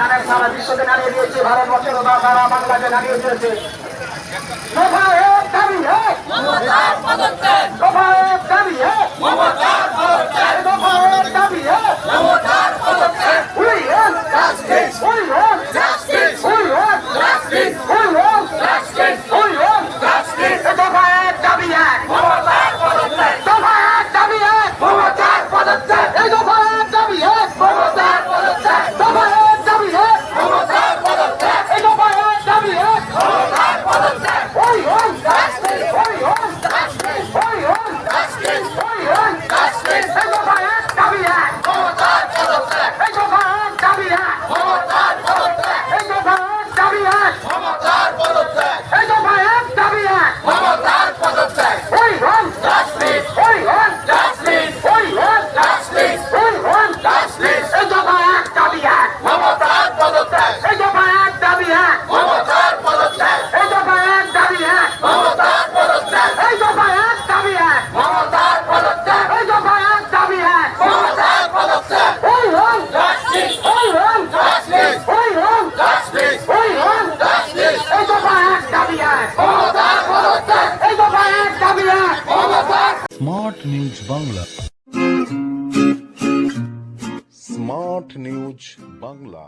জানেন সারা বিশ্বকে জানিয়ে দিয়েছে ভারতবর্ষের সারা বাংলাকে জানিয়ে দিয়েছে দফা এক দাবি এক দফা এক দাবি এক দফা এক দাবি এক We want justice. We want justice. We want justice. We want justice. We want justice. দফা এক দাবি এক দফা এক দাবি এক মমতার পদত্যাগ এই দফা এক দাবি এক মমতার পদত্যাগ দফা এক দাবি এক মমতার পদত্যাগ এই দফা এক দাবি এক মমতার পদত্যাগ ওই ওই জাস্টিস ওই ওই জাস্টিস ওই ওই জাস্টিস ওই ওই জাস্টিস এই দফা এক দাবি এক মমতার পদত্যাগ এই দফা এক দাবি এক মমতার পদত্যাগ এই দফা এক দাবি এক মমতার পদত্যাগ এই দফা এক দাবি এক মমতার পদত্যাগ ওই ওই জাস্টিস ওই ওই জাস্টিস ওই ওই জাস্টিস ওই ওই জাস্টিস এই দফা এক দাবি এক মমতার পদত্যাগ এই দফা এক মমতার পদত্যাগ এই দফা এক দাবি এক মমতার পদত্যাগ এই দফা এক দাবি এক মমতার পদত্যাগ এই দফা এক দাবি এক মমতার পদত্যাগ ওই ওই জাস্টিস ওই ওই জাস্টিস ওই ওই জাস্টিস ওই ওই জাস্টিস এই দফা এক দাবি Smart News Bangla Smart News Bangla